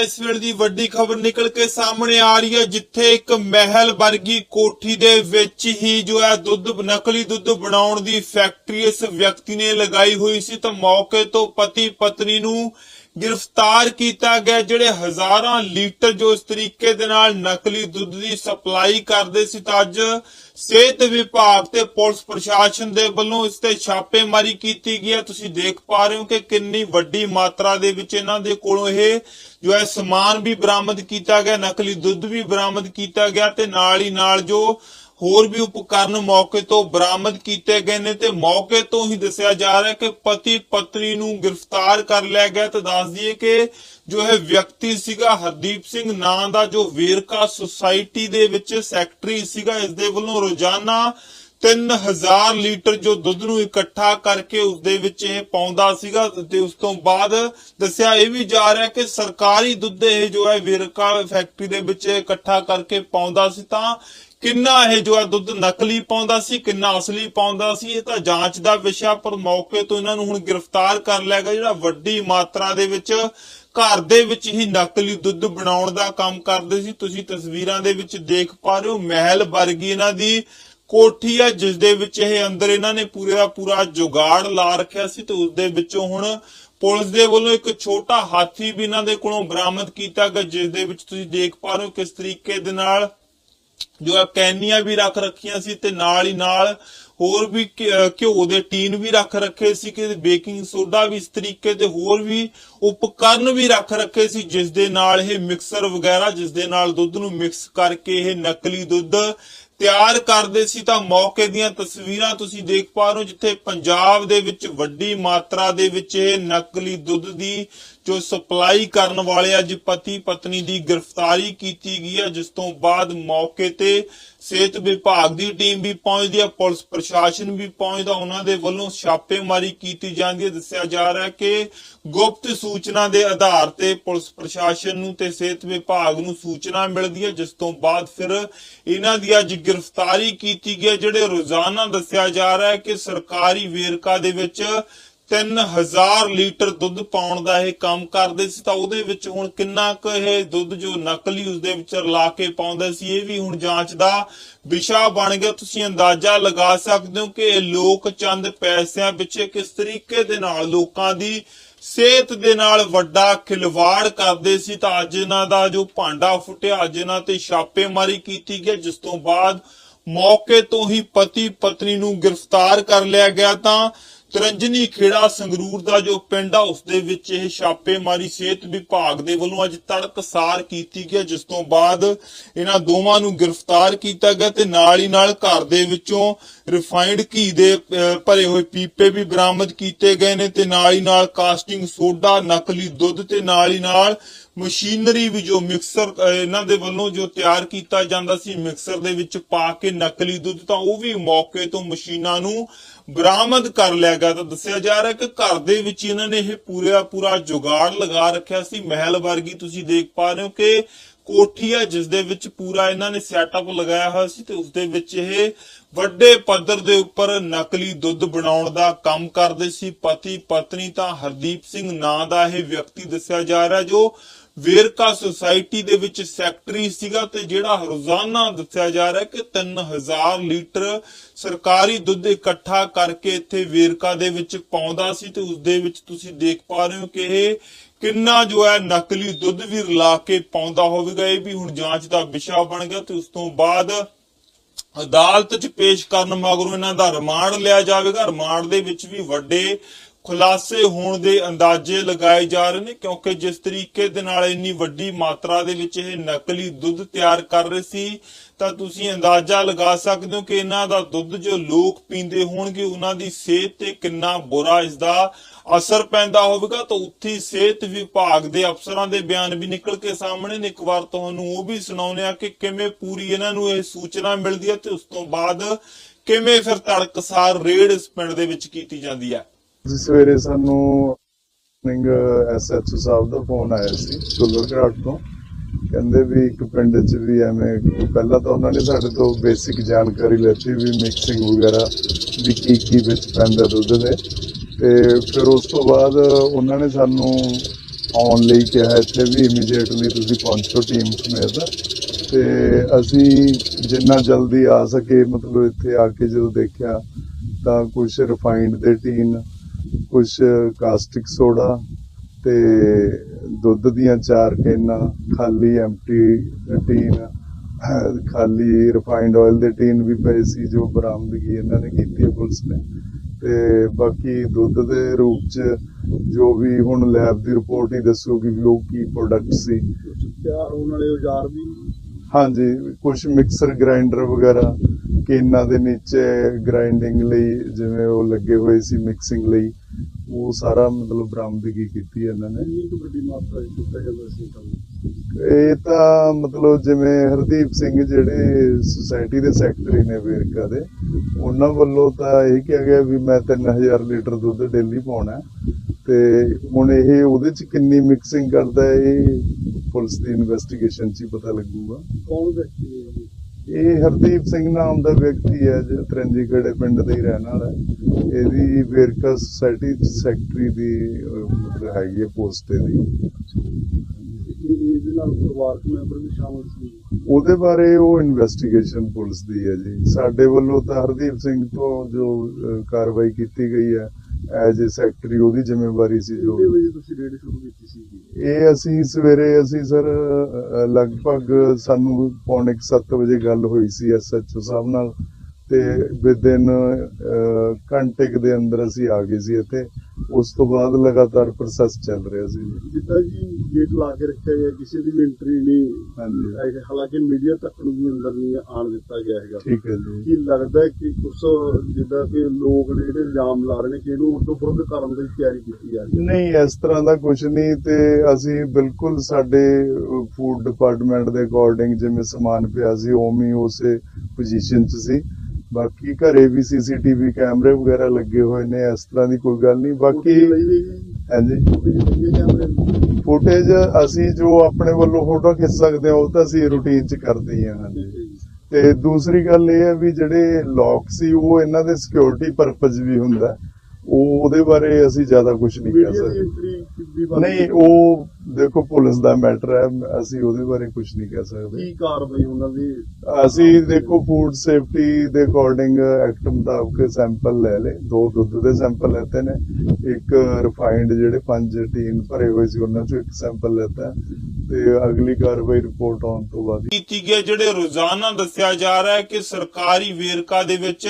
ਇਸ ਵੇਲੇ ਦੀ ਵੱਡੀ ਖਬਰ ਨਿਕਲ ਕੇ ਸਾਹਮਣੇ ਆ ਰਹੀ ਹੈ, ਜਿੱਥੇ ਇੱਕ ਮਹਿਲ ਵਰਗੀ ਕੋਠੀ ਦੇ ਵਿੱਚ ਹੀ ਜੋ ਹੈ ਦੁੱਧ, ਨਕਲੀ ਦੁੱਧ ਬਣਾਉਣ ਦੀ ਫੈਕਟਰੀ ਇਸ ਵਿਅਕਤੀ ਨੇ ਲਗਾਈ ਹੋਈ ਸੀ। ਤਾਂ ਮੌਕੇ ਤੋਂ ਪਤੀ ਪਤਨੀ ਨੂੰ ਗ੍ਰਿਫਤਾਰ ਕੀਤਾ ਗਿਆ, ਜਿਹੜੇ ਹਜ਼ਾਰਾਂ ਲੀਟਰ ਜੋ ਇਸ ਤਰੀਕੇ ਦੇ ਨਾਲ ਨਕਲੀ ਦੁੱਧ ਦੀ ਸਪਲਾਈ ਕਰਦੇ ਸੀ, ਤਾਂ ਅੱਜ ਸਿਹਤ ਵਿਭਾਗ ਤੇ ਪੁਲਿਸ ਪ੍ਰਸ਼ਾਸਨ ਦੇ ਵੱਲੋਂ ਇਸ ਤੇ ਛਾਪੇਮਾਰੀ ਕੀਤੀ ਗਈ ਹੈ। ਤੁਸੀਂ ਦੇਖ ਪਾ ਰਹੇ ਹੋ ਕਿ ਕਿੰਨੀ ਵੱਡੀ ਮਾਤਰਾ ਦੇ ਵਿੱਚ ਇਹਨਾਂ ਦੇ ਕੋਲੋਂ ਇਹ ਜੋ ਹੈ ਸਮਾਨ ਵੀ ਬਰਾਮਦ ਕੀਤਾ ਗਿਆ, ਨਕਲੀ ਦੁੱਧ ਵੀ ਬਰਾਮਦ ਕੀਤਾ ਗਿਆ ਤੇ ਨਾਲ ਹੀ ਨਾਲ ਜੋ ਹੋਰ ਵੀ ਉਪਕਰਨ ਮੌਕੇ ਤੋਂ ਬਰਾਮਦ ਕੀਤੇ ਗਏ ਨੇ ਤੇ ਮੌਕੇ ਤੋਂ ਹੀ ਦੱਸਿਆ ਜਾ ਰਿਹਾ ਕਿ ਪਤੀ ਪਤਨੀ ਨੂੰ ਗ੍ਰਿਫਤਾਰ ਕਰ ਲਿਆ ਗਿਆ ਤੇ ਦੱਸ ਦਈਏ ਕਿ ਜੋ ਇਹ ਵਿਅਕਤੀ ਸੀਗਾ ਹਰਦੀਪ ਸਿੰਘ ਨਾਂ ਦਾ ਜੋ ਵੇਰਕਾ ਸੁਸਾਇਟੀ ਦੇ ਵਿੱਚ ਸੈਕਟਰੀ ਸੀਗਾ, ਇਸ ਦੇ ਵੱਲੋਂ ਰੋਜ਼ਾਨਾ 3000 ਲੀਟਰ ਜੋ ਦੁੱਧ ਨੂੰ ਇਕੱਠਾ ਕਰਕੇ ਉਸ ਦੇ ਵਿੱਚ ਇਹ ਪਾਉਂਦਾ ਸੀਗਾ ਤੇ ਉਸ ਤੋਂ ਬਾਅਦ ਦੱਸਿਆ ਇਹ ਵੀ ਜਾ ਰਿਹਾ ਕਿ ਸਰਕਾਰੀ ਦੁੱਧ ਇਹ ਜੋ ਹੈ ਵੇਰਕਾ ਫੈਕਟਰੀ ਦੇ ਵਿੱਚ ਇਕੱਠਾ ਕਰਕੇ ਪਾਉਂਦਾ ਸੀ ਤਾਂ ਕਿੰਨਾ ਇਹ ਜੋ ਹੈ ਦੁੱਧ ਨਕਲੀ ਪਾਉਂਦਾ ਸੀ, ਕਿੰਨਾ ਅਸਲੀ ਪਾਉਂਦਾ ਸੀ, ਇਹ ਤਾਂ ਜਾਂਚ ਦਾ ਵਿਸ਼ਾ, ਪਰ ਮੌਕੇ ਤੋਂ ਇਹਨਾਂ ਨੂੰ ਹੁਣ ਗ੍ਰਿਫਤਾਰ ਕਰ ਲਿਆ ਗਿਆ, ਜਿਹੜਾ ਵੱਡੀ ਮਾਤਰਾ ਦੇ ਵਿੱਚ ਘਰ ਦੇ ਵਿੱਚ ਹੀ ਨਕਲੀ ਦੁੱਧ ਬਣਾਉਣ ਦਾ ਕੰਮ ਕਰਦੇ ਸੀ। ਤੁਸੀਂ ਤਸਵੀਰਾਂ ਦੇ ਵਿੱਚ ਦੇਖ ਪਾ ਰਹੇ ਹੋ, ਮਹਿਲ ਵਰਗੀ ਇਹਨਾਂ ਦੀ ਕੋਠੀ ਹੈ ਜਿਸ ਦੇ ਵਿੱਚ ਇਹ ਅੰਦਰ ਇਹਨਾਂ ਨੇ ਪੂਰੇ ਦਾ ਪੂਰਾ ਜੁਗਾੜ ਲਾ ਰੱਖਿਆ ਸੀ ਤੇ ਉਸ ਦੇ ਵਿੱਚੋਂ ਹੁਣ ਪੁਲਿਸ ਦੇ ਵੱਲੋਂ ਇੱਕ ਛੋਟਾ ਹਾਥੀ ਵੀ ਇਹਨਾਂ ਦੇ ਕੋਲੋਂ ਬਰਾਮਦ ਕੀਤਾ ਗਿਆ, ਜਿਸ ਦੇ ਵਿੱਚ ਤੁਸੀਂ ਦੇਖ ਪਾ ਰਹੇ ਹੋ ਕਿਸ ਤਰੀਕੇ ਦੇ ਨਾਲ ਜੋ ਹੈ ਕੈਨੀਆਂ ਵੀ ਰੱਖ ਰੱਖੀਆਂ ਸੀ ਤੇ ਨਾਲ ਹੀ ਨਾਲ ਹੋਰ ਵੀ ਘਿਓ ਦੇ ਟੀਨ ਵੀ ਰੱਖ ਰੱਖੇ ਸੀ ਕਿ ਬੇਕਿੰਗ ਸੋਡਾ ਵੀ ਇਸ ਤਰੀਕੇ ਦੇ ਹੋਰ ਵੀ ਉਪਕਰਨ ਵੀ ਰੱਖ ਰੱਖੇ ਸੀ, ਜਿਸ ਦੇ ਨਾਲ ਇਹ ਮਿਕਸਰ ਵਗੈਰਾ, ਜਿਸ ਦੇ ਨਾਲ ਦੁੱਧ ਨੂੰ ਮਿਕਸ ਕਰਕੇ ਇਹ ਨਕਲੀ ਦੁੱਧ ਤਿਆਰ ਕਰਦੇ ਸੀ। ਤਾਂ ਮੌਕੇ ਦੀਆਂ ਤਸਵੀਰਾਂ ਤੁਸੀਂ ਦੇਖ ਪਾ ਰਹੇ ਹੋ, ਜਿੱਥੇ ਪੰਜਾਬ ਦੇ ਵਿੱਚ ਵੱਡੀ ਮਾਤਰਾ ਦੇ ਵਿੱਚ ਇਹ ਨਕਲੀ ਦੁੱਧ ਦੀ ਜੋ ਸਪਲਾਈ ਕਰਨ ਵਾਲੇ ਅੱਜ ਪਤੀ ਪਤਨੀ ਦੀ ਗ੍ਰਿਫਤਾਰੀ ਕੀਤੀ ਗਈ ਹੈ, ਜਿਸ ਤੋਂ ਬਾਅਦ ਮੌਕੇ ਤੇ ਸਿਹਤ ਵਿਭਾਗ ਦੀ ਟੀਮ ਵੀ ਪਹੁੰਚਦੀ ਹੈ, ਪੁਲਿਸ ਪ੍ਰਸ਼ਾਸਨ ਵੀ ਪਹੁੰਚਦਾ, ਉਹਨਾਂ ਦੇ ਵੱਲੋਂ ਛਾਪੇਮਾਰੀ ਕੀਤੀ ਜਾਂਦੀ ਹੈ। ਦੱਸਿਆ ਜਾ ਰਿਹਾ ਹੈ ਕਿ ਗੁਪਤ ਸੂਚਨਾ ਦੇ ਆਧਾਰ ਤੇ ਪੁਲਿਸ ਪ੍ਰਸ਼ਾਸਨ ਨੂੰ ਤੇ ਸਿਹਤ ਵਿਭਾਗ ਨੂੰ ਸੂਚਨਾ ਮਿਲਦੀ ਹੈ, ਜਿਸ ਤੋਂ ਬਾਅਦ ਫਿਰ ਇਹਨਾਂ ਦੀ ਅੱਜ ਗ੍ਰਿਫਤਾਰੀ ਕੀਤੀ ਗਈ ਹੈ, ਜਿਹੜੇ ਰੋਜ਼ਾਨਾ ਦੱਸਿਆ ਜਾ ਰਿਹਾ ਹੈ ਕਿ ਸਰਕਾਰੀ ਵੇਰਕਾ ਦੇ ਵਿੱਚ 3000 ਲੀਟਰ ਦੁੱਧ ਪਾਉਣ ਦਾ ਇਹ ਕੰਮ ਕਰਦੇ ਸੀ, ਤਾਂ ਉਹਦੇ ਵਿੱਚ ਹੁਣ ਕਿੰਨਾ ਕੁ ਇਹ ਦੁੱਧ ਜੋ ਨਕਲੀ ਉਸ ਦੇ ਵਿੱਚ ਰਲਾ ਕੇ ਪਾਉਂਦੇ ਸੀ, ਇਹ ਵੀ ਹੁਣ ਜਾਂਚ ਦਾ ਵਿਸ਼ਾ ਬਣ ਗਿਆ। ਤੁਸੀਂ ਅੰਦਾਜ਼ਾ ਲਗਾ ਸਕਦੇ ਹੋ ਕਿ ਇਹ ਲੋਕ ਚੰਦ ਪੈਸਿਆਂ ਪਿੱਛੇ ਕਿਸ ਤਰੀਕੇ ਦੇ ਨਾਲ ਲੋਕਾਂ ਦੀ ਸਿਹਤ ਦੇ ਨਾਲ ਵੱਡਾ ਖਿਲਵਾੜ ਕਰਦੇ ਸੀ, ਤਾਂ ਅੱਜ ਇਹਨਾਂ ਦਾ ਜੋ ਭਾਂਡਾ ਫੁੱਟਿਆ, ਅੱਜ ਇਹਨਾਂ ਤੇ ਛਾਪੇਮਾਰੀ ਕੀਤੀ ਗਈ, ਜਿਸ ਤੋਂ ਬਾਅਦ ਮੌਕੇ ਤੋਂ ਹੀ ਪਤੀ ਪਤਨੀ ਨੂੰ ਗ੍ਰਿਫਤਾਰ ਕਰ ਲਿਆ ਗਿਆ। ਤਾਂ ਤਰੰਜਨੀ ਖੇੜਾ ਸੰਗਰੂਰ ਦਾ ਜੋ ਪਿੰਡ ਆ, ਉਸ ਦੇ ਵਿੱਚ ਇਹ ਛਾਪੇਮਾਰੀ ਸਿਹਤ ਵਿਭਾਗ ਦੇ ਵੱਲੋਂ ਅੱਜ ਤੜਕਸਾਰ ਕੀਤੀ ਗਈ ਜਿਸ ਤੋਂ ਬਾਅਦ ਇਹਨਾਂ ਦੋਵਾਂ ਨੂੰ ਗ੍ਰਿਫਤਾਰ ਕੀਤਾ ਗਿਆ ਤੇ ਨਾਲ ਹੀ ਨਾਲ ਘਰ ਦੇ ਵਿੱਚੋਂ ਰਿਫਾਈਨਡ ਘੀ ਦੇ ਭਰੇ ਹੋਏ ਪੀਪੇ ਵੀ ਬਰਾਮਦ ਕੀਤੇ ਗਏ ਨੇ ਤੇ ਨਾਲ ਹੀ ਨਾਲ ਕਾਸਟਿੰਗ ਸੋਡਾ, ਨਕਲੀ ਦੁੱਧ ਤੇ ਨਾਲ ਹੀ ਨਾਲ ਮਸ਼ੀਨਰੀ ਵੀ ਜੋ ਮਿਕਸਰ ਇਹਨਾਂ ਦੇ ਵੱਲੋਂ ਜੋ ਤਿਆਰ ਕੀਤਾ ਜਾਂਦਾ ਸੀ, ਮਿਕਸਰ ਦੇ ਵਿੱਚ ਪਾ ਕੇ ਨਕਲੀ ਦੁੱਧ, ਤਾਂ ਉਹ ਵੀ ਮੌਕੇ ਤੋਂ ਮਸ਼ੀਨਾਂ ਨੂੰ ਬਰਾਮਦ ਕਰ ਲਿਆ ਗਿਆ। ਤਾਂ ਦੱਸਿਆ ਜਾ ਰਿਹਾ ਕਿ ਘਰ ਦੇ ਵਿੱਚ ਇਹਨਾਂ ਨੇ ਇਹ ਪੂਰਾ ਪੂਰਾ ਜੁਗਾੜ ਲਗਾ ਰੱਖਿਆ ਸੀ। ਮਹਿਲ ਵਰਗੀ ਤੁਸੀਂ ਦੇਖ ਪਾ ਰਹੇ ਹੋ ਕਿ ਕੋਠੀ ਹੈ ਜਿਸ ਦੇ ਵਿੱਚ ਪੂਰਾ ਇਹਨਾਂ ਨੇ ਸੈਟਅਪ ਲਗਾਇਆ ਹੋਇਆ ਸੀ ਤੇ ਉਸ ਦੇ ਵਿੱਚ ਇਹ ਵੱਡੇ ਪੱਧਰ ਦੇ ਉੱਪਰ ਨਕਲੀ ਦੁੱਧ ਬਣਾਉਣ ਦਾ ਕੰਮ ਕਰਦੇ ਸੀ। ਪਤੀ ਪਤਨੀ ਤਾਂ ਹਰਦੀਪ ਸਿੰਘ ਨਾਂ ਦਾ ਇਹ ਵਿਅਕਤੀ ਦੱਸਿਆ ਜਾ ਰਿਹਾ ਜੋ ਵੇਰਕਾ ਸੁਸਾਇਟੀ ਦੇ ਵਿੱਚ ਸੈਕਟਰੀ ਸੀਗਾ ਤੇ ਜਿਹੜਾ ਰੋਜ਼ਾਨਾ ਦੱਸਿਆ ਜਾ ਰਿਹਾ ਕਿ 3000 ਲੀਟਰ ਸਰਕਾਰੀ ਦੁੱਧ ਇਕੱਠਾ ਕਰਕੇ ਇੱਥੇ ਵੇਰਕਾ ਦੇ ਵਿੱਚ ਪਾਉਂਦਾ ਸੀ ਤੇ ਉਸ ਦੇ ਵਿੱਚ ਤੁਸੀਂ ਦੇਖ ਪਾ ਰਹੇ ਹੋ ਕਿ ਇਹ ਕਿੰਨਾ ਜੋ ਹੈ ਨਕਲੀ ਦੁੱਧ ਵੀ ਰਲਾ ਕੇ ਪਾਉਂਦਾ ਹੋਵੇਗਾ। ਇਹ ਵੀ ਹੁਣ ਜਾਂਚ ਦਾ ਵਿਸ਼ਾ ਬਣ ਗਿਆ ਤੇ ਉਸ ਤੋਂ ਬਾਅਦ ਅਦਾਲਤ 'ਚ ਪੇਸ਼ ਕਰਨ ਮਗਰੋਂ ਇਹਨਾਂ ਦਾ ਰਿਮਾਂਡ ਲਿਆ ਜਾਵੇਗਾ। ਰਿਮਾਂਡ ਦੇ ਵਿੱਚ ਵੀ ਵੱਡੇ ਖੁਲਾਸੇ ਹੋਣ ਦੇ ਅੰਦਾਜ਼ੇ ਲਗਾਏ ਜਾ ਰਹੇ ਨੇ, ਕਿਉਂਕਿ ਜਿਸ ਤਰੀਕੇ ਦੇ ਨਾਲ ਇੰਨੀ ਵੱਡੀ ਮਾਤਰਾ ਦੇ ਵਿੱਚ ਇਹ ਨਕਲੀ ਦੁੱਧ ਤਿਆਰ ਕਰ ਰਹੇ ਸੀ, ਤਾਂ ਤੁਸੀਂ ਅੰਦਾਜ਼ਾ ਲਗਾ ਸਕਦੇ ਹੋ ਕਿ ਇਹਨਾਂ ਦਾ ਦੁੱਧ ਜੋ ਲੋਕ ਪੀਂਦੇ ਹੋਣਗੇ, ਉਹਨਾਂ ਦੀ ਸਿਹਤ ਤੇ ਕਿੰਨਾ ਬੁਰਾ ਇਸ ਦਾ ਅਸਰ ਪੈਂਦਾ ਹੋਵੇਗਾ। ਤਾਂ ਉੱਥੇ ਸਿਹਤ ਵਿਭਾਗ ਦੇ ਅਫਸਰਾਂ ਦੇ ਬਿਆਨ ਵੀ ਨਿਕਲ ਕੇ ਸਾਹਮਣੇ ਨੇ। ਇੱਕ ਵਾਰ ਤੁਹਾਨੂੰ ਉਹ ਵੀ ਸੁਣਾਉਂਦੇ ਆ ਕਿ ਕਿਵੇਂ ਪੂਰੀ ਇਹਨਾਂ ਨੂੰ ਇਹ ਸੂਚਨਾ ਮਿਲਦੀ ਹੈ ਤੇ ਉਸ ਤੋਂ ਬਾਅਦ ਕਿਵੇਂ ਫਿਰ ਤੜਕਸਾਰ ਰੇਡ ਇਸ ਪਿੰਡ ਦੇ ਵਿੱਚ ਕੀਤੀ ਜਾਂਦੀ ਹੈ। ਅੱਜ ਸਵੇਰੇ ਸਾਨੂੰ ਨਿੰਗ ਐਸਐਚਓ ਸਾਹਿਬ ਦਾ ਫੋਨ ਆਇਆ ਸੀ ਸੁਲਰ ਘਾਟ ਤੋਂ। ਕਹਿੰਦੇ ਵੀ ਇੱਕ ਪਿੰਡ 'ਚ ਵੀ ਐਵੇਂ, ਪਹਿਲਾਂ ਤਾਂ ਉਹਨਾਂ ਨੇ ਸਾਡੇ ਤੋਂ ਬੇਸਿਕ ਜਾਣਕਾਰੀ ਲੈਤੀ ਵੀ ਮਿਕਸਿੰਗ ਵਗੈਰਾ ਵੀ ਕੀ ਕੀ ਵਿੱਚ ਪੈਂਦਾ ਦੁੱਧ ਦੇ। ਤੇ ਫਿਰ ਉਸ ਤੋਂ ਬਾਅਦ ਉਹਨਾਂ ਨੇ ਸਾਨੂੰ ਆਉਣ ਲਈ ਕਿਹਾ ਇੱਥੇ ਵੀ ਇਮੀਡੀਏਟਲੀ ਤੁਸੀਂ ਪਹੁੰਚੋ ਟੀਮ ਸਮੇਤ। ਤੇ ਅਸੀਂ ਜਿੰਨਾ ਜਲਦੀ ਆ ਸਕੇ, ਮਤਲਬ ਇੱਥੇ ਆ ਕੇ ਜਦੋਂ ਦੇਖਿਆ ਤਾਂ ਕੁਝ ਰਿਫਾਈਨਡ ਦੇ ਟੀਨ ਕੁਝ ਕਾਸਟਿਕ ਸੋਡਾ ਤੇ ਦੁੱਧ ਦੀਆਂ ਚਾਰ ਕੈਨਾਂ ਖਾਲੀ ਐਮਟੀ ਟੀਨ ਖਾਲੀ ਰਿਫਾਈਨਡ ਆਇਲ ਦੇ ਟੀਨ ਵੀ ਪਏ ਸੀ ਜੋ ਬਰਾਮਦਗੀ ਇਹਨਾਂ ਨੇ ਕੀਤੀ ਹੈ ਪੁਲਿਸ ਨੇ। ਤੇ ਬਾਕੀ ਦੁੱਧ ਦੇ ਰੂਪ ਚ ਜੋ ਵੀ ਹੁਣ ਲੈਬ ਦੀ ਰਿਪੋਰਟ ਹੀ ਦੱਸੂਗੀ ਵੀ ਉਹ ਕੀ ਪ੍ਰੋਡਕਟ ਸੀ। ਤਿਆਰ ਹੋਣ ਵਾਲੇ ਔਜ਼ਾਰ ਵੀ ਹਾਂਜੀ ਕੁਝ ਮਿਕਸਰ ਗ੍ਰਾਈਂਡਰ ਵਗੈਰਾ ਕੇਨਾਂ ਦੇ ਨੀਚੇ ਗ੍ਰਾਈਂਡਿੰਗ ਲਈ ਜਿਵੇਂ ਉਹ ਲੱਗੇ ਹੋਏ ਸੀ ਮਿਕਸਿੰਗ ਲਈ ਉਹ ਸਾਰਾ ਮਤਲਬ ਬਰਾਮਦਗੀ ਕੀਤੀ ਇਹਨਾਂ ਨੇ ਇੰਨੀ ਕੁ ਵੱਡੀ ਮਾਤਰਾ ਵਿੱਚ ਕੀਤਾ ਜਾਂਦਾ ਸੀ ਕੰਮ ਇਹ ਤਾਂ ਮਤਲਬ ਜਿਵੇਂ ਹਰਦੀਪ ਸਿੰਘ ਜਿਹੜੇ ਸੁਸਾਇਟੀ ਦੇ ਸੈਕਟਰੀ ਨੇ ਵੇਰਕਾ ਦੇ ਉਹਨਾਂ ਵੱਲੋਂ ਤਾਂ ਇਹ ਕਿਹਾ ਗਿਆ ਵੀ ਮੈਂ 3000 ਲੀਟਰ ਦੁੱਧ ਡੇਲੀ ਪਾਉਣਾ। ਤੇ ਹੁਣ ਇਹ ਉਹਦੇ ਚ ਕਿੰਨੀ ਮਿਕਸਿੰਗ ਕਰਦਾ ਇਹ ਪੁਲਿਸ ਦੀ ਇਨਵੈਸਟੀਗੇਸ਼ਨ ਚ ਹੀ ਪਤਾ ਲੱਗੂਗਾ ਕੌਣ ਵਿਅਕਤੀ? ਇਹ ਹਰਦੀਪ ਸਿੰਘ ਨਾਮ ਦਾ ਵਿਅਕਤੀ ਹੈ ਜੋ ਤਰੰਜੀ ਖੇੜੇ ਪਿੰਡ ਦਾ ਹੀ ਰਹਿਣ ਵਾਲਾ ਹੈ। ਇਹਦੀ ਵੇਰਕਾ ਸੁਸਾਇਟੀ ਸੈਕਟਰੀ ਦੀ ਮਤਲਬ ਹੈਗੀ ਹੈ ਪੋਸਟ ਇਹਦੀ। ਇਹ- ਇਹਦੇ ਨਾਲ ਪਰਿਵਾਰਕ ਮੈਂਬਰ ਵੀ ਸ਼ਾਮਲ ਸੀ? ਉਹਦੇ ਬਾਰੇ ਉਹ ਇਨਵੈਸਟੀਗੇਸ਼ਨ ਪੁਲਿਸ ਦੀ ਹੈ ਜੀ। ਸਾਡੇ ਵੱਲੋਂ ਤਾਂ ਹਰਦੀਪ ਸਿੰਘ ਤੋਂ ਜੋ ਕਾਰਵਾਈ ਕੀਤੀ ਗਈ ਹੈ ਐਜ਼ ਅ ਸੈਕਟਰੀ ਉਹਦੀ ਜ਼ਿੰਮੇਵਾਰੀ ਸੀ ਜੋ। ਤੁਸੀਂ ਰੇਡ ਸ਼ੁਰੂ ਕੀਤੀ ਸੀ? ਇਹ ਅਸੀਂ ਸਵੇਰੇ ਅਸੀਂ ਸਰ ਲਗਭਗ ਸਾਨੂੰ ਪੌਣੇ 7 ਵਜੇ ਗੱਲ ਹੋਈ ਸੀ ਐਸਐਚਓ ਸਾਹਿਬ ਨਾਲ। ਤੇ ਵਿਦਿਨ ਘੰਟੇ ਕੁ ਦੇ ਅੰਦਰ ਅਸੀਂ ਆ ਗਏ ਸੀ ਇੱਥੇ। ਉਸ ਤੋਂ ਬਾਅਦ ਲਗਾਤਾਰ ਪ੍ਰੋਸੈਸ ਚੱਲ ਰਿਹਾ ਸੀ। ਜਿੱਦਾਂ ਜੀ ਗੇਟ ਲਾ ਕੇ ਰੱਖਿਆ ਗਿਆ ਕਿਸੇ ਦੀ ਵੀ ਐਂਟਰੀ ਨਹੀਂ। ਹਾਲਾਂਕਿ ਮੀਡੀਆ ਤੱਕ ਨੂੰ ਵੀ ਅੰਦਰ ਨਹੀਂ ਆਣ ਦਿੱਤਾ ਗਿਆ ਹੈਗਾ। ਠੀਕ ਹੈ ਜੀ। ਕੀ ਲੱਗਦਾ ਕਿ ਕੁਛ ਜਿੱਦਾਂ ਕਿ ਲੋਕ ਨੇ ਜਿਹੜੇ ਇਲਜ਼ਾਮ ਲਾ ਰਹੇ ਨੇ ਕਿ ਇਹਨੂੰ ਉਦੋਂ ਵਿਰੁੱਧ ਕਰਨ ਦੀ ਤਿਆਰੀ ਕੀਤੀ ਜਾ ਰਹੀ ਹੈ? ਨਹੀਂ ਇਸ ਤਰ੍ਹਾਂ ਦਾ ਕੁਝ ਨਹੀਂ ਤੇ ਅਸੀਂ ਬਿਲਕੁਲ ਸਾਡੇ ਫੂਡ ਡਿਪਾਰਟਮੈਂਟ ਦੇ ਅਕੋਰਡਿੰਗ ਜਿਵੇਂ ਸਮਾਨ ਪਿਆ ਸੀ ਉਵੇਂ ਹੀ ਉਸੇ ਪੋਜੀਸ਼ਨ 'ਚ ਸੀ। ਬਾਕੀ ਘਰੇ ਵੀ ਸੀਸੀਟੀਵੀ ਕੈਮਰੇ ਵਗੈਰਾ ਲੱਗੇ ਹੋਏ ਨੇ ਇਸ ਤਰ੍ਹਾਂ ਦੀ ਕੋਈ ਗੱਲ ਨਹੀਂ ਬਾਕੀ? ਹਾਂਜੀ? ਫੁਟੇਜ ਅਸੀਂ ਜੋ ਆਪਣੇ ਵੱਲੋਂ ਫੋਟੋ ਖਿੱਚ ਸਕਦੇ ਹਾਂ ਉਹ ਤਾਂ ਅਸੀਂ ਰੂਟੀਨ 'ਚ ਕਰਦੇ ਹੀ ਹਾਂਜੀ ਤੇ ਦੂਸਰੀ ਗੱਲ ਇਹ ਹੈ ਵੀ ਜਿਹੜੇ ਲੌਕ ਸੀ ਉਹ ਇਹਨਾਂ ਦੇ ਸਿਕਿਉਰਿਟੀ ਪਰਪਸ ਵੀ ਹੁੰਦਾ। ਉਹ ਉਹਦੇ ਬਾਰੇ ਅਸੀਂ ਜ਼ਿਆਦਾ ਕੁਝ ਨਹੀਂ ਕਹਿ ਸਕਦੇ ਵੀ ਬੰਦ ਨਹੀਂ ਉਹ ਦੇਖੋ ਪੁਲਿਸ ਦਾ ਮੈਟਰ ਹੈ ਅਸੀਂ ਉਹਦੇ ਬਾਰੇ ਕੁਝ ਨਹੀਂ ਕਹਿ ਸਕਦੇ। ਕੀ ਕਾਰਵਾਈ ਉਹਨਾਂ ਦੀ? ਅਸੀਂ ਦੇਖੋ ਫੂਡ ਸੇਫਟੀ ਦੇ ਅਕੋਰਡਿੰਗ ਐਕਟ ਮੁਤਾਬਕ ਸੈਂਪਲ ਲੈ ਲਏ। ਦੋ ਦੁੱਧ ਦੇ ਸੈਂਪਲ ਲੈਤੇ ਨੇ। ਇੱਕ ਰਿਫਾਈਨਡ ਜਿਹੜੇ ਪੰਜ ਟੀਨ ਭਰੇ ਹੋਏ ਸੀ ਉਹਨਾਂ ਚੋਂ ਇੱਕ ਸੈਂਪਲ ਲੈਤਾ। ਤੇ ਅਗਲੀ ਕਾਰਵਾਈ ਰਿਪੋਰਟ ਆਉਣ ਤੋਂ ਬਾਅਦ ਕੀਤੀ ਗਈ ਜਿਹੜੇ ਰੋਜ਼ਾਨਾ ਦੱਸਿਆ ਜਾ ਰਿਹਾ ਹੈ ਕਿ ਸਰਕਾਰੀ ਵੇਰਕਾ ਦੇ ਵਿੱਚ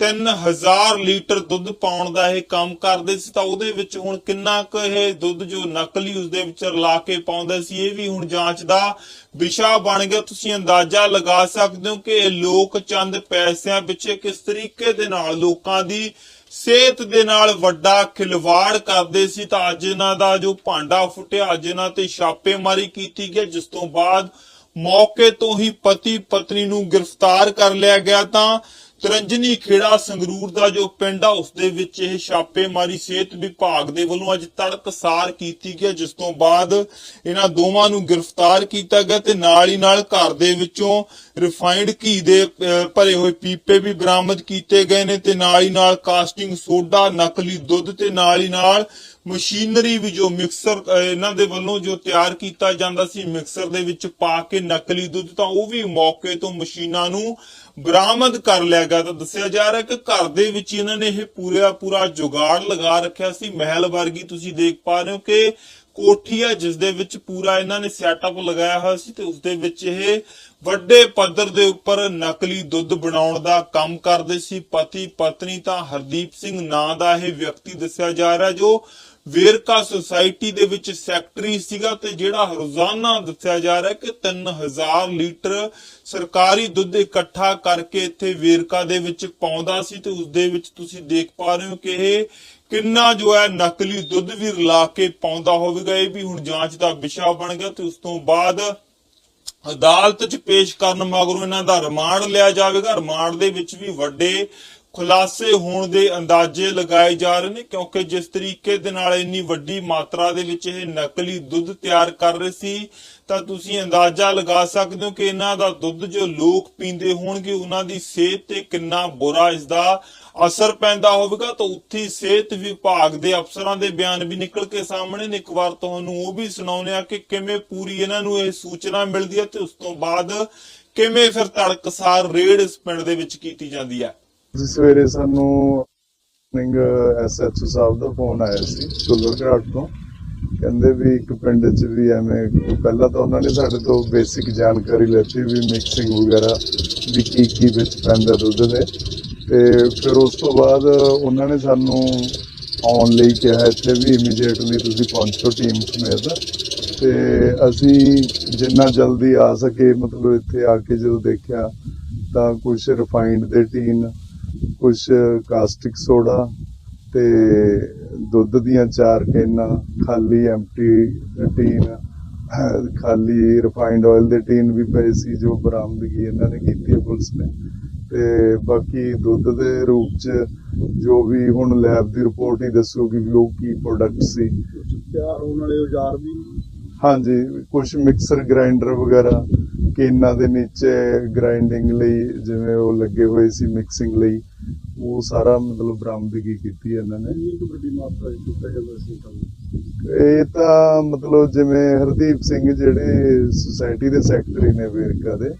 3000 ਲੀਟਰ ਦੁੱਧ ਪਾਉਣ ਦਾ ਇਹ ਕੰਮ ਕਰਦੇ ਸੀ, ਤਾਂ ਉਹਦੇ ਵਿੱਚ ਹੁਣ ਕਿੰਨਾ ਕੁ ਇਹ ਦੁੱਧ ਜੋ ਨਕਲੀ ਉਸਦੇ ਵਿੱਚ ਰਲਾ ਕੇ ਪਾਉਂਦੇ ਸੀ, ਇਹ ਵੀ ਹੁਣ ਜਾਂਚ ਦਾ ਵਿਸ਼ਾ ਬਣ ਗਿਆ। ਤੁਸੀਂ ਅੰਦਾਜ਼ਾ ਲਗਾ ਸਕਦੇ ਹੋ ਕਿ ਇਹ ਲੋਕ ਚੰਦ ਪੈਸਿਆਂ ਪਿੱਛੇ ਕਿਸ ਤਰੀਕੇ ਦੇ ਨਾਲ ਲੋਕਾਂ ਦੀ ਸਿਹਤ ਦੇ ਨਾਲ ਵੱਡਾ ਖਿਲਵਾੜ ਕਰਦੇ ਸੀ, ਤਾਂ ਅੱਜ ਇਹਨਾਂ ਦਾ ਜੋ ਭਾਂਡਾ ਫੁੱਟਿਆ, ਅੱਜ ਇਹਨਾਂ ਤੇ ਛਾਪੇਮਾਰੀ ਕੀਤੀ ਗਈ, ਜਿਸ ਤੋਂ ਬਾਅਦ ਮੌਕੇ ਤੋਂ ਹੀ ਪਤੀ ਪਤਨੀ ਨੂੰ ਗ੍ਰਿਫਤਾਰ ਕਰ ਲਿਆ ਗਿਆ। ਤਾਂ ਤਰੰਜਨੀ ਖੇੜਾ ਸੰਗਰੂਰ ਦਾ ਜੋ ਪਿੰਡ ਆ, ਉਸ ਦੇ ਵਿੱਚ ਇਹ ਛਾਪੇਮਾਰੀ ਸਿਹਤ ਵਿਭਾਗ ਦੇ ਵੱਲੋਂ ਅੱਜ ਤੜਕਸਾਰ ਕੀਤੀ ਗਈ ਜਿਸ ਤੋਂ ਬਾਅਦ ਇਹਨਾਂ ਦੋਵਾਂ ਨੂੰ ਗ੍ਰਿਫਤਾਰ ਕੀਤਾ ਗਿਆ ਤੇ ਨਾਲ ਹੀ ਨਾਲ ਘਰ ਦੇ ਵਿੱਚੋਂ ਰਿਫਾਈਨਡ ਘੀ ਦੇ ਭਰੇ ਹੋਏ ਪੀਪੇ ਵੀ ਬਰਾਮਦ ਕੀਤੇ ਗਏ ਨੇ ਤੇ ਨਾਲ ਹੀ ਨਾਲ ਕਾਸਟਿੰਗ ਸੋਡਾ, ਨਕਲੀ ਦੁੱਧ ਤੇ ਨਾਲ ਹੀ ਨਾਲ ਮਸ਼ੀਨਰੀ ਵੀ ਜੋ ਮਿਕਸਰ ਇਹਨਾਂ ਦੇ ਵੱਲੋਂ ਜੋ ਤਿਆਰ ਕੀਤਾ ਜਾਂਦਾ ਸੀ ਮਿਕਸਰ ਦੇ ਵਿੱਚ ਪਾ ਕੇ ਨਕਲੀ ਦੁੱਧ, ਤਾਂ ਉਹ ਵੀ ਮੌਕੇ ਤੋਂ ਮਸ਼ੀਨਾਂ ਨੂੰ ਬਰਾਮਦ ਕਰ ਲਿਆ ਗਿਆ। ਤਾਂ ਦੱਸਿਆ ਜਾ ਰਿਹਾ ਕਿ ਘਰ ਦੇ ਵਿੱਚ ਇਹਨਾਂ ਨੇ ਇਹ ਪੂਰਾ ਪੂਰਾ ਜੁਗਾੜ ਲਗਾ ਰੱਖਿਆ ਸੀ। ਮਹਿਲ ਵਰਗੀ ਤੁਸੀਂ ਦੇਖ ਪਾ ਰਹੇ ਹੋ ਕਿ ਕੋਠੀ ਆ ਜਿਸ ਦੇ ਵਿੱਚ ਪੂਰਾ ਇਹਨਾਂ ਨੇ ਸੈਟਅਪ ਲਗਾਇਆ ਹੋਇਆ ਸੀ ਤੇ ਉਸ ਦੇ ਵਿੱਚ ਇਹ ਵੱਡੇ ਪੱਧਰ ਦੇ ਉੱਪਰ ਨਕਲੀ ਦੁੱਧ ਬਣਾਉਣ ਦਾ ਕੰਮ ਕਰਦੇ ਸੀ। ਪਤੀ ਪਤਨੀ ਤਾਂ ਹਰਦੀਪ ਸਿੰਘ ਨਾਂ ਦਾ ਇਹ ਵਿਅਕਤੀ ਦੱਸਿਆ ਜਾ ਰਿਹਾ ਜੋ ਵੇਰਕਾ ਸੁਸਾਇਟੀ ਦੇ ਵਿੱਚ ਸੈਕਟਰੀ ਸੀਗਾ ਤੇ ਜਿਹੜਾ ਰੋਜ਼ਾਨਾ ਦੱਸਿਆ ਜਾ ਰਿਹਾ ਕਿ 3000 ਲੀਟਰ ਸਰਕਾਰੀ ਦੁੱਧ ਇਕੱਠਾ ਕਰਕੇ ਇੱਥੇ ਵੇਰਕਾ ਦੇ ਵਿੱਚ ਪਾਉਂਦਾ ਸੀ ਤੇ ਉਸ ਦੇ ਵਿੱਚ ਤੁਸੀਂ ਦੇਖ ਪਾ ਰਹੇ ਹੋ ਕਿ ਇਹ ਕਿੰਨਾ ਜੋ ਹੈ ਨਕਲੀ ਦੁੱਧ ਵੀ ਰਲਾ ਕੇ ਪਾਉਂਦਾ ਹੋਵੇਗਾ। ਇਹ ਵੀ ਹੁਣ ਜਾਂਚ ਦਾ ਵਿਸ਼ਾ ਬਣ ਗਿਆ ਤੇ ਉਸ ਤੋਂ ਬਾਅਦ ਅਦਾਲਤ 'ਚ ਪੇਸ਼ ਕਰਨ ਮਗਰੋਂ ਇਹਨਾਂ ਦਾ ਰਿਮਾਂਡ ਲਿਆ ਜਾਵੇਗਾ। ਰਿਮਾਂਡ ਦੇ ਵਿੱਚ ਵੀ ਵੱਡੇ ਖੁਲਾਸੇ ਹੋਣ ਦੇ ਅੰਦਾਜ਼ੇ ਲਗਾਏ ਜਾ ਰਹੇ ਨੇ, ਕਿਉਂਕਿ ਜਿਸ ਤਰੀਕੇ ਦੇ ਨਾਲ ਇੰਨੀ ਵੱਡੀ ਮਾਤਰਾ ਦੇ ਵਿੱਚ ਇਹ ਨਕਲੀ ਦੁੱਧ ਤਿਆਰ ਕਰ ਰਹੇ ਸੀ, ਤਾਂ ਤੁਸੀਂ ਅੰਦਾਜ਼ਾ ਲਗਾ ਸਕਦੇ ਹੋ ਕਿ ਇਹਨਾਂ ਦਾ ਦੁੱਧ ਜੋ ਲੋਕ ਪੀਂਦੇ ਹੋਣਗੇ, ਉਹਨਾਂ ਦੀ ਸਿਹਤ ਤੇ ਕਿੰਨਾ ਬੁਰਾ ਇਸ ਦਾ ਅਸਰ ਪੈਂਦਾ ਹੋਵੇਗਾ ਤਾਂ ਉੱਥੇ ਸਿਹਤ ਵਿਭਾਗ ਦੇ ਅਫਸਰਾਂ ਦੇ ਬਿਆਨ ਵੀ ਨਿਕਲ ਕੇ ਸਾਹਮਣੇ ਨੇ। ਇੱਕ ਵਾਰ ਤੁਹਾਨੂੰ ਉਹ ਵੀ ਸੁਣਾਉਂਦੇ ਆ ਕਿ ਕਿਵੇਂ ਪੂਰੀ ਇਹਨਾਂ ਨੂੰ ਇਹ ਸੂਚਨਾ ਮਿਲਦੀ ਹੈ ਤੇ ਉਸ ਤੋਂ ਬਾਅਦ ਕਿਵੇਂ ਫਿਰ ਤੜਕਸਾਰ ਰੇਡ ਇਸ ਪਿੰਡ ਦੇ ਵਿੱਚ ਕੀਤੀ ਜਾਂਦੀ ਹੈ। ਸਵੇਰੇ ਸਾਨੂੰ ਨਿੰਗ ਐਸਐਚਓ ਸਾਹਿਬ ਦਾ ਫੋਨ ਆਇਆ ਸੀ ਸੁਲਰਘਾਟ ਤੋਂ। ਕਹਿੰਦੇ ਵੀ ਇੱਕ ਪਿੰਡ 'ਚ ਵੀ ਐਵੇਂ ਪਹਿਲਾਂ ਤਾਂ ਉਹਨਾਂ ਨੇ ਸਾਡੇ ਤੋਂ ਬੇਸਿਕ ਜਾਣਕਾਰੀ ਲੈਤੀ ਵੀ ਮਿਕਸਿੰਗ ਵਗੈਰਾ ਵੀ ਕੀ ਕੀ ਵਿੱਚ ਪੈਂਦਾ ਦੁੱਧ ਦੇ। ਤੇ ਫਿਰ ਉਸ ਤੋਂ ਬਾਅਦ ਉਹਨਾਂ ਨੇ ਸਾਨੂੰ ਆਉਣ ਲਈ ਕਿਹਾ ਇੱਥੇ ਵੀ ਇਮੀਡੀਏਟਲੀ ਤੁਸੀਂ ਪਹੁੰਚੋ ਟੀਮ ਸਮੇਤ। ਤੇ ਅਸੀਂ ਜਿੰਨਾ ਜਲਦੀ ਆ ਸਕੇ, ਮਤਲਬ ਇੱਥੇ ਆ ਕੇ ਜਦੋਂ ਦੇਖਿਆ ਤਾਂ ਕੁਝ ਰਿਫਾਈਨਡ ਦੇ ਟੀਨ ਕੁਝ ਕਾਸਟਿਕ ਸੋਡਾ ਤੇ ਦੁੱਧ ਦੀਆਂ ਚਾਰ ਕੈਨਾਂ, ਖਾਲੀ ਐਮਟੀ ਟੀਨ, ਖਾਲੀ ਰਿਫਾਈਨਡ ਆਇਲ ਦੇ ਟੀਨ ਵੀ ਪਏ ਸੀ ਜੋ ਬਰਾਮਦਗੀ ਇਹਨਾਂ ਨੇ ਕੀਤੀ ਹੈ ਪੁਲਿਸ ਨੇ। ਤੇ ਬਾਕੀ ਦੁੱਧ ਦੇ ਰੂਪ ਚ ਜੋ ਵੀ ਹੁਣ ਲੈਬ ਦੀ ਰਿਪੋਰਟ ਹੀ ਦੱਸੂਗੀ ਵੀ ਉਹ ਕੀ ਪ੍ਰੋਡਕਟ ਸੀ। ਤਿਆਰ ਹੋਣ ਵਾਲੇ ਔਜ਼ਾਰ ਵੀ। ਹਾਂਜੀ ਕੁਝ ਮਿਕਸਰ ਗ੍ਰਾਈਂਡਰ ਵਗੈਰਾ ਕੇਨਾਂ ਦੇ ਨੀਚੇ ਗ੍ਰਾਈਂਡਿੰਗ ਲਈ ਜਿਵੇਂ ਉਹ ਲੱਗੇ ਹੋਏ ਸੀ ਮਿਕਸਿੰਗ ਲਈ। ਉਹ ਸਾਰਾ ਮਤਲਬ ਬਰਾਮਦਗੀ ਕੀਤੀ ਇਹਨਾਂ ਨੇ ਇੰਨੀ ਕੁ ਵੱਡੀ ਮਾਤਰਾ ਵਿੱਚ ਕੀਤਾ ਜਾਂਦਾ ਸੀ ਕੰਮ ਇਹ ਤਾਂ ਮਤਲਬ ਜਿਵੇਂ ਹਰਦੀਪ ਸਿੰਘ ਜਿਹੜੇ ਸੁਸਾਇਟੀ ਦੇ ਸੈਕਟਰੀ ਨੇ ਵੇਰਕਾ ਦੇ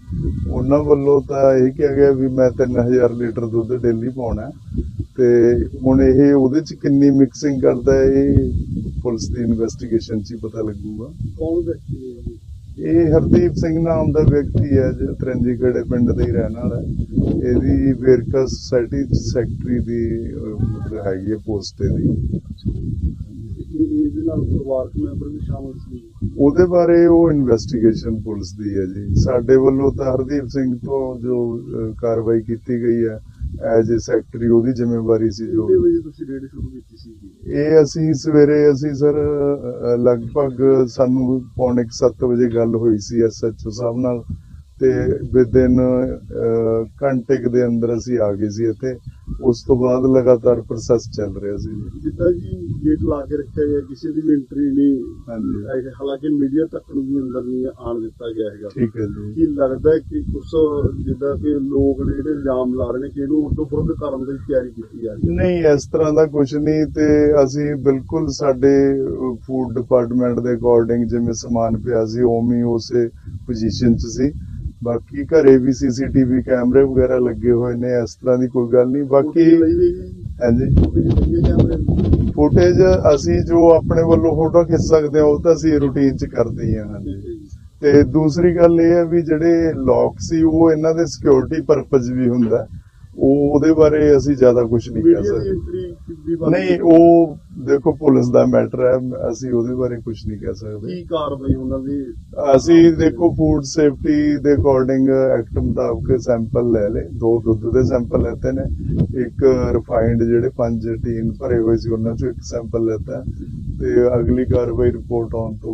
ਉਹਨਾਂ ਵੱਲੋਂ ਤਾਂ ਇਹ ਕਿਹਾ ਗਿਆ ਵੀ ਮੈਂ 3000 ਲੀਟਰ ਦੁੱਧ ਡੇਲੀ ਪਾਉਣਾ। ਤੇ ਹੁਣ ਇਹ ਉਹਦੇ ਚ ਕਿੰਨੀ ਮਿਕਸਿੰਗ ਕਰਦਾ ਇਹ ਪੁਲਿਸ ਦੀ ਇਨਵੈਸਟੀਗੇਸ਼ਨ ਚ ਹੀ ਪਤਾ ਲੱਗੂਗਾ ਕੌਣ ਵਿਅਕਤੀ? ਇਹ ਹਰਦੀਪ ਸਿੰਘ ਨਾਮ ਦਾ ਵਿਅਕਤੀ ਹੈ ਜੋ ਤਰੰਜੀਗੜੇ ਪਿੰਡ ਦਾ ਹੀ ਰਹਿਣ ਵਾਲਾ ਹੈ। ਇਹਦੀ ਵੇਰਕਾ ਸੁਸਾਇਟੀ ਸੈਕਟਰੀ ਦੀ ਮਤਲਬ ਹੈਗੀ ਹੈ ਪੋਸਟ ਇਹਦੀ। ਇਹ- ਇਹਦੇ ਨਾਲ ਪਰਿਵਾਰਕ ਮੈਂਬਰ ਵੀ ਸ਼ਾਮਲ ਸੀ? ਉਹਦੇ ਬਾਰੇ ਉਹ ਇਨਵੈਸਟੀਗੇਸ਼ਨ ਪੁਲਿਸ ਦੀ ਹੈ ਜੀ। ਸਾਡੇ ਵੱਲੋਂ ਤਾਂ ਹਰਦੀਪ ਸਿੰਘ ਤੋਂ ਜੋ ਕਾਰਵਾਈ ਕੀਤੀ ਗਈ ਹੈ ਐਜ ਏ ਸੈਕਟਰੀ ਉਹਦੀ ਜ਼ਿੰਮੇਵਾਰੀ ਸੀ ਜੋ। ਕਿੰਨੇ ਵਜੇ ਤੁਸੀਂ ਰੇਡ ਸ਼ੁਰੂ ਕੀਤੀ ਸੀ ਇਹ ਅਸੀਂ ਸਵੇਰੇ ਅਸੀਂ ਸਰ ਲਗਭਗ ਸਾਨੂੰ ਪੌਣੇ 7 ਵਜੇ ਗੱਲ ਹੋਈ ਸੀ ਐਸਐਚਓ ਸਾਹਿਬ ਨਾਲ ਤੇ ਵਿਦਿਨ ਘੰਟੇ ਦੇ ਅੰਦਰ ਅਸੀਂ ਆ ਗਏ ਸੀ ਇੱਥੇ। ਉਸ ਤੋਂ ਬਾਅਦ ਲਗਾਤਾਰ ਪ੍ਰੋਸੈਸ ਚੱਲ ਰਿਹਾ ਸੀ। ਜਿੱਦਾਂ ਜੀ ਗੇਟ ਲਾ ਕੇ ਰੱਖਿਆ ਗਿਆ ਕਿਸੇ ਦੀ ਵੀ ਐਂਟਰੀ ਨਹੀਂ। ਹਾਲਾਂਕਿ ਮੀਡੀਆ ਤੱਕ ਨੂੰ ਵੀ ਅੰਦਰ ਨਹੀਂ ਆਣ ਦਿੱਤਾ ਗਿਆ ਹੈਗਾ। ਠੀਕ ਹੈ ਜੀ। ਕੀ ਲੱਗਦਾ ਹੈ ਕਿ ਕੁਛ ਜਿੱਦਾਂ ਕਿ ਲੋਕ ਨੇ ਜਿਹੜੇ ਇਲਜ਼ਾਮ ਲਾ ਰਹੇ ਨੇ ਕਿ ਇਹਨੂੰ ਉਦੋਂ ਵਿਰੁੱਧ ਕਰਨ ਦੀ ਤਿਆਰੀ ਕੀਤੀ ਜਾ ਰਹੀ ਹੈ। ਨਹੀਂ ਇਸ ਤਰ੍ਹਾਂ ਦਾ ਕੁਝ ਨਹੀਂ ਤੇ ਅਸੀਂ ਬਿਲਕੁਲ ਸਾਡੇ ਫੂਡ ਡਿਪਾਰਟਮੈਂਟ ਦੇ ਅਕੋਰਡਿੰਗ ਜਿਵੇਂ ਸਮਾਨ ਪਿਆ ਸੀ ਉਵੇਂ ਹੀ ਉਸੇ ਪੋਜੀਸ਼ਨ 'ਚ ਸੀ। ਬਾਕੀ ਘਰੇ ਵੀ ਸੀਸੀਟੀਵੀ ਕੈਮਰੇ ਵਗੈਰਾ ਲੱਗੇ ਹੋਏ ਨੇ ਇਸ ਤਰ੍ਹਾਂ ਦੀ ਕੋਈ ਗੱਲ ਨਹੀਂ। ਬਾਕੀ ਹਾਂਜੀ। ਫੁਟੇਜ ਅਸੀਂ ਜੋ ਆਪਣੇ ਵੱਲੋਂ ਫੋਟੋ ਖਿੱਚ ਸਕਦੇ ਹਾਂ ਉਹ ਤਾਂ ਅਸੀਂ ਰੂਟੀਨ 'ਚ ਕਰਦੇ ਹਾਂ ਹਾਂਜੀ। ਤੇ ਦੂਸਰੀ ਗੱਲ ਇਹ ਹੈ ਵੀ ਜਿਹੜੇ ਲੌਕ ਸੀ ਉਹ ਇਹਨਾਂ ਦੇ ਸਿਕਿਉਰਿਟੀ ਪਰਪਸ ਵੀ ਹੁੰਦਾ। ਉਹ ਉਹਦੇ ਬਾਰੇ ਅਸੀਂ ਜ਼ਿਆਦਾ ਕੁਝ ਨਹੀਂ ਕਹਿ ਸਕਦੇ। ਨਹੀਂ ਉਹ ਦੇਖੋ ਪੁਲਿਸ ਦਾ ਮੈਟਰ ਹੈ ਅਸੀਂ ਉਹਦੇ ਬਾਰੇ ਕੁਝ ਨਹੀਂ ਕਹਿ ਸਕਦੇ। ਕੀ ਕਾਰਵਾਈ ਉਹਨਾਂ ਦੀ? ਅਸੀਂ ਦੇਖੋ ਫੂਡ ਸੇਫਟੀ ਦੇ ਅਕੋਰਡਿੰਗ ਐਕਟ ਮੁਤਾਬਕ ਸੈਂਪਲ ਲੈ ਲਏ। ਦੋ ਦੁੱਧ ਦੇ ਸੈਂਪਲ ਲੈਤੇ ਨੇ। ਇੱਕ ਰਿਫਾਈਨਡ ਜਿਹੜੇ ਪੰਜ ਟੀਨ ਭਰੇ ਹੋਏ ਸੀ ਉਹਨਾਂ ਚੋਂ ਇੱਕ ਸੈਂਪਲ ਲੈਤਾ। ਤੇ ਅਗਲੀ ਕਾਰਵਾਈ ਰਿਪੋਰਟ ਆਉਣ ਤੋਂ